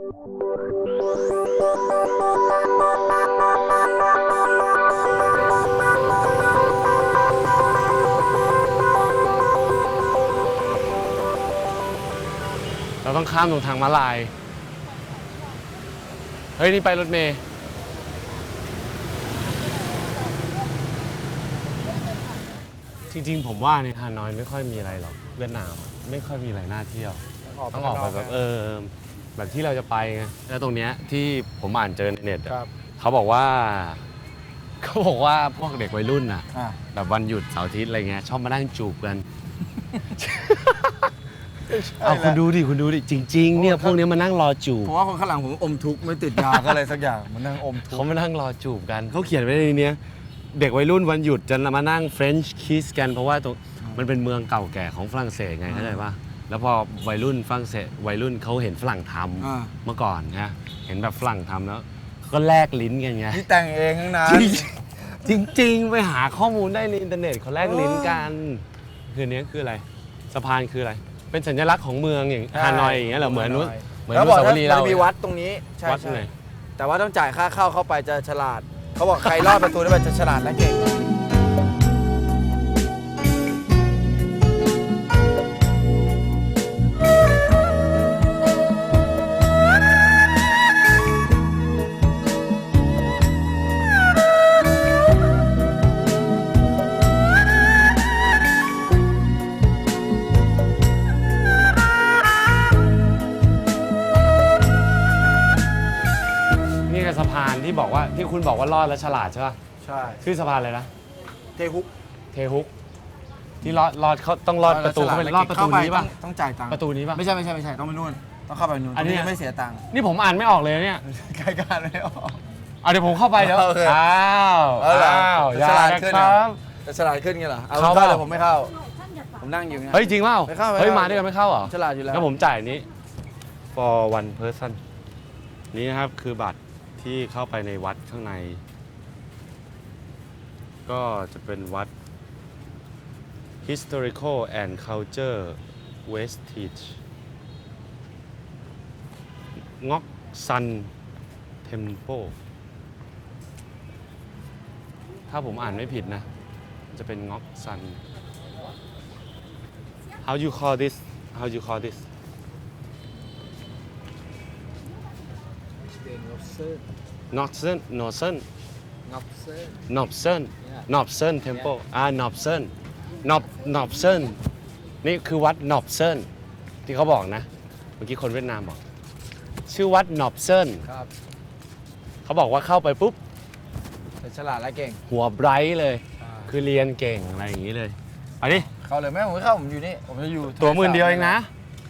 เราต้องข้ามตรงทางม้าลาย เฮ้ย นี่ไปรถเมย์จริงๆ ผมว่าในฮานอยไม่ค่อยมีอะไรหรอก เวียดนามอะไม่ค่อยมีอะไรน่าเที่ยว ต้องออกไปแบบเออ แบบที่เราจะไปไงแล้วตรงเนี้ยที่ผมอ่านเจอในเน็ตอะครับเขาบอกว่า เขาบอกว่าพวกเด็กวัยรุ่นอะ อ่าแบบวันหยุดเสาร์อาทิตย์อะไรเงี้ยชอบมานั่งจูบกัน เอาเอาคุคุณณดูดูดิคุณดูดิจริง ๆ เนี่ยพวกเนี้ยมานั่งรอจูบผมว่าคนข้างหลังผมอมทุกข์ไม่ติดยาก็อะไรสักอย่างมันนั่งอมทุกเขาข์มานั่งรอจูบกันเขาเขียนไว้ในเนี้ยเด็กวัยรุ่นวันหยุดจะมานั่ง French kiss กันเพราะว่าตรงมันเป็นเมืองเก่าแก่ของฝรั่งเศสไงเข้าใจปะ แล้วพอวัยรุ่นฝรั่งเศสวัยรุ่นเขาเห็นฝรั่งทำอ่าเมื่อก่อนนะเห็นแบบฝรั่งทำแล้วก็แลกลิ้นกันไง นี่แต่งเองทั้งนั้น จริงจริง ๆ ไปหาข้อมูลได้ในอินเทอร์เน็ตเขาแลกลิ้นกันคืออนเนี้ยคืออะไรสะพานคืออะไร เป็นสัญลักษณ์ของเมืองอย่างฮานอยอย่างเงี้ยเหรอเหมือนนู้นเหมือนแล้วนุบอกสาวว่ารีย์มัเรานมีวัดตรงนี้ใช่วัดใช่ไหนแต่ว่าต้องจ่ายค่าเข้าเข้าไปจะฉลาด เขาบอกใครรอดประตูได้ไปจะฉลาดและเก่ง นี่คือสะพานที่บอกว่าที่คุณบอกว่ารอดและฉลาดใช่ป่ะใช่ ชื่อสะพานอะไรนะ เทฮุกเทฮุกที่รอดรอดเขาต้องรอดประตูเข้าไปรอดประตูนี้ป่ะต้องจ่ายตังค์ประตูนี้ป่ะ ไม่ใช่ไม่ใช่ไม่ใช่ต้องไปนู่น ต้องเข้าไปนู่นอันนี้ตรงไม่เสียตังค์นี่ผมอ่านไม่ออกเลยเนี่ยใกล้กันไม่ออก เอาเดี๋ยวผมเข้าไปเดี๋ยวโอเคอ้าวเอาเหรออ้าวจะอย่าฉลาดนะขึ้นคเหรอรับ จะฉลาดขึ้นไงเหรอเอาเข้าเข้าเปล่า เลยผมไม่เข้า ผมนั่งอยู่ไง เฮ้ยจริงเปล่าไม่เข้าไม่เฮ้ยเข้ามาด้วยกันไม่เข้าเหรอ ฉลาดอยู่แล้ว แล้วผมจ่ายนี้ for one person นี่นะครับคือบัตร ที่เข้าไปในวัดข้างใน ก็จะเป็นวัด historical and culture vestige งอกซัน temple ถ้าผมอ่านไม่ผิดนะ จะเป็นงอกซัน how you call this how you call this นอร์เซนนอร์เซนงับเส้นนอบเซนนอบเซนเทมเพิลอ่านอบเซนนอบนอบเซนนี่คือวัดนอบเซนที่เขาบอกนะ เมื่อกี้คนเวียดนามบอก ชื่อวัดนอบเซนครับเขาบอกว่าเข้าไปปุ๊บแต่ฉลาดและเก่งหัวไบรท์เลย คือเรียนเก่งอะไรอย่างนี้เลยไปดิเข้าเลยไหมผมไม่เข้าผมอยู่นี่ ผมจะอยู่ตัวหมื่นเดียวเองนะ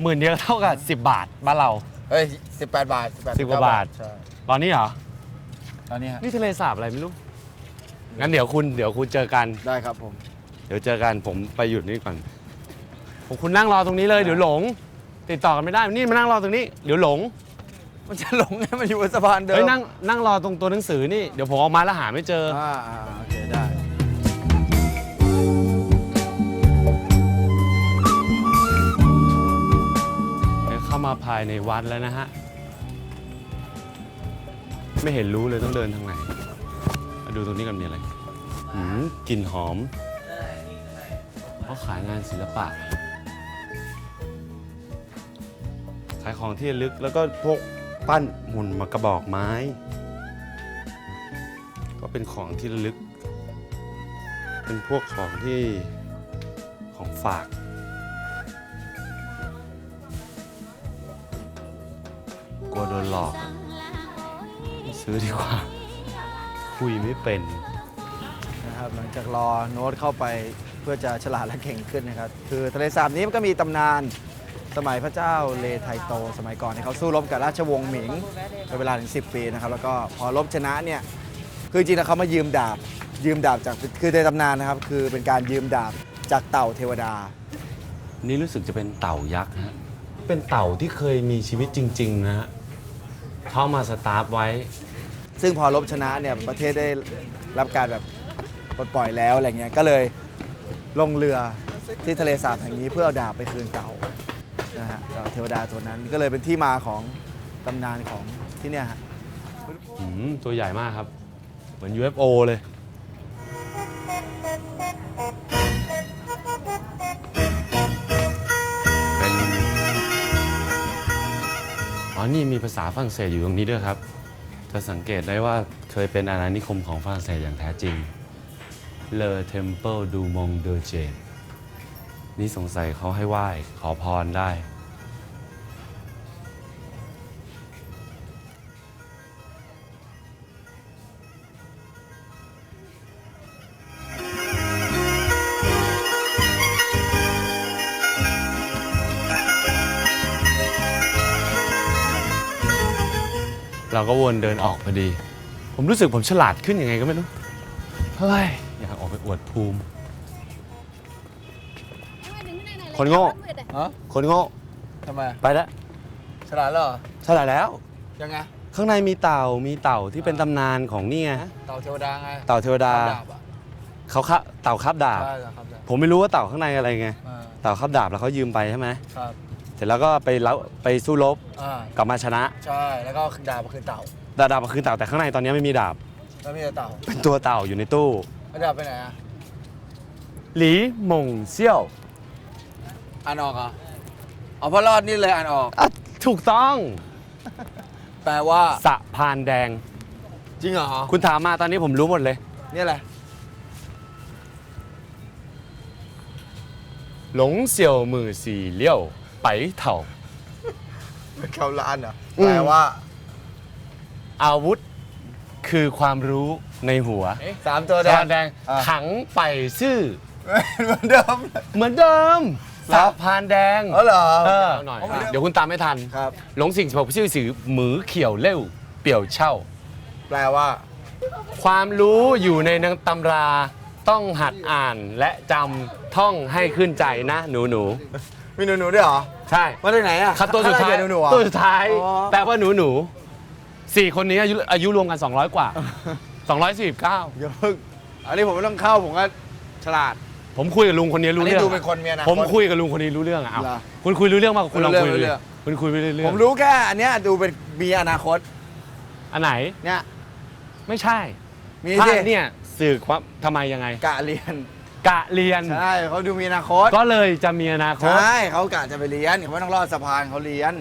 หมื่นเดียวเท่ากับ 10 บาทบ้านเรา เฮ้ยสิบแปดบาทสิบแปดสิบกว่าบาท ใช่ตอนนี้เหรอ ตอนนี้ฮะนี่ทะเลสาบอะไรไม่รู้ งั้นเดี๋ยวคุณเดี๋ยวคุณเจอกัน ได้ครับผม เดี๋ยวเจอกันผมไปหยุดนี่ก่อนผมคุณนั่งรอตรงนี้เลยเดี๋ยวหลง ติดต่อกันไม่ได้นี่มานั่งรอตรงนี้เดี๋ยวหลงมันจะหลงไงมันอยู่บนสะพานเดิมเฮ้ยนั่งนั่งรอตรงตัวหนังสือนี่เดี๋ยวผมออกมาแล้วหาไม่เจอ อ่าอ่า มาภายในวัดแล้วนะฮะ ไม่เห็นรู้เลยต้องเดินทางไหนมาดูตรงนี้กันมีอะไรหืมกลิ่นหอมเขาขายงานศิลปะ ขายของที่ระลึกแล้วก็พวกปั้นหุ่นมากระบอกไม้ ก็เป็นของที่ระลึก เป็นพวกของที่ของฝาก ลัวโดนหลอกอะไม่ซื้อดีกว่า คุยไม่เป็น นะครับหลังจากรอโน้ตเข้าไปเพื่อจะฉลาดและเก่งขึ้นนะครับ คือทะเลสาบนี้มันก็มีตำนานสมัยพระเจ้าเลไทโต สมัยก่อนที่เขาสู้รบกับราชวงศ์หมิงเป็นเวลาถึง 10 ปีนะครับ แล้วก็พอรบชนะเนี่ย คือจริงๆแล้วเขามายืมดาบ ยืมดาบจากคือในตำนานนะครับ คือเป็นการยืมดาบจากเต่าเทวดา นี่รู้สึกจะเป็นเต่ายักษ์ฮะเป็นเต่าที่เคยมีชีวิตจริง ๆ นะฮะ เขามาสตาร์ฟไว้ ซึ่งพอรบชนะเนี่ยประเทศได้รับการแบบปลดปล่อยแล้วอะไรเงี้ยก็เลยลงเรือที่ทะเลสาบแห่งนี้เพื่อเอาดาบไปคืนเต่านะฮะเต่าเทวดาตัวนั้นก็เลยเป็นที่มาของตำนานของที่เนี่ยฮะ อืมตัวใหญ่มากครับ เหมือน UFO เลย อ๋อนี่มีภาษาฝรั่งเศสอยู่ตรงนี้ด้วยครับ จะสังเกตได้ว่าเคยเป็นอาณานิคมของฝรั่งเศสอย่างแท้จริง Le Temple du Mont de j e นี่สงสัยเขาให้ไหว้ขอพรได้ เราก็วนเดินออกพอดี ผมรู้สึกผมฉลาดขึ้นยังไงก็ไม่รู้เฮ้ยอยากออกไปอวดภูมิ คนโง่ ฮะคนโง่ทำไมไปแล้วฉลาดเหรอฉลาดแล้ว ยังไงข้างในมีเต่ามีเต่าที่เป็นตำนานของนี่ไงเต่าเทวดาไงเต่าเทวดาดาบอะเขาคาเต่าคาบดาบ ใช่ครับผมไม่รู้ว่าเต่าข้างในอะไรไงอ่าเต่าคาบดาบแล้วเขายืมไปใช่ไหมครับเสร็จแล้วก็ไปแล้วไปสู้รบอ่ากลับมาชนะใช่แล้วก็ดาบคือเต่าดาดาบมันคือเต่าแต่ข้างในตอนนี้ไม่มีดาบ แล้วมีแต่เต่าเป็นตัวเต่าอยู่ในตู้ แล้วดาบไปไหนอะหลีหม่งเซี่ยวอ่านออกเหรอเอาพระรอดนี่เลยอ่านออก อะถูกต้องแปลว่าสะพานแดง จริงเหรอคุณถามมาตอนนี้ผมรู้หมดเลยนี่อะไรหลงเสี่ยวมือสี่เลี้ยว ไปเถ่าเข้าร้านเหรออืมแปลว่าอาวุธคือความรู้ในหัวสามตัวสะแดพางนแดงอะขังไปซื่อ เหมือนเดิม เหมือนเดิมเหรอ สะพานแดงอ๋อเหรอ เออหน่อย เอาเหมือนเดิมเดี๋ยวคุณตามไม่ทัน ครับ หลงสิ่งฉกชื่อสื่อหมือเขียวเล่วเปี่ยวเช่า แปลว่า ความรู้อยู่ในหนังตำราต้องหัดอ่านและจำท่องให้ขึ้นใจนะ หนูหนู มีหนูหนูๆด้วยเหรอๆใゃมาจากไหนอะครับตัวสุดท้ายหนูหนูๆเหรอ ตัวสุดท้าย อ๋อ แปลว่าหนูหนูสี่คนนี้อายุอายุรวมกัน 200 กว่า 249 อย่าเพิ่งอันนี้ผมไม่ต้องเข้าผมก็ฉลาด ผมคุยกับลุงคนนี้อันรู้นี้เรื่องดูเป็นคนเมียนะผมคุยกับลุงคนนี้รู้เรื่องอะเอาเหรอคุณคุยรู้เรื่องมากกว่าคุณลองคุยรู้เลเรื่ยองคุณคุยไปเรื่อยๆผมรู้แค่อันเนี้ยดูเป็นมีอนาคตอันไหนเนี่ยไม่ใช่มีถ้าสิเนี่ยสื่อความทำไมยังไง กะเรียน กะเรียน ใช่เขาดูมีอนาคตก็เลยจะมีอนาคตใช่เขากะจะไปเรียนเขาไม่ต้องรอดสะพานเขาเรียน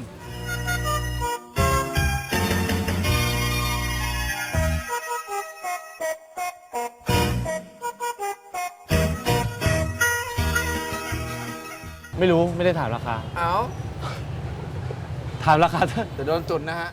ไม่รู้ไม่ได้ถามราคา เอาถามราคาเถอะจะโดนจุดนะฮะ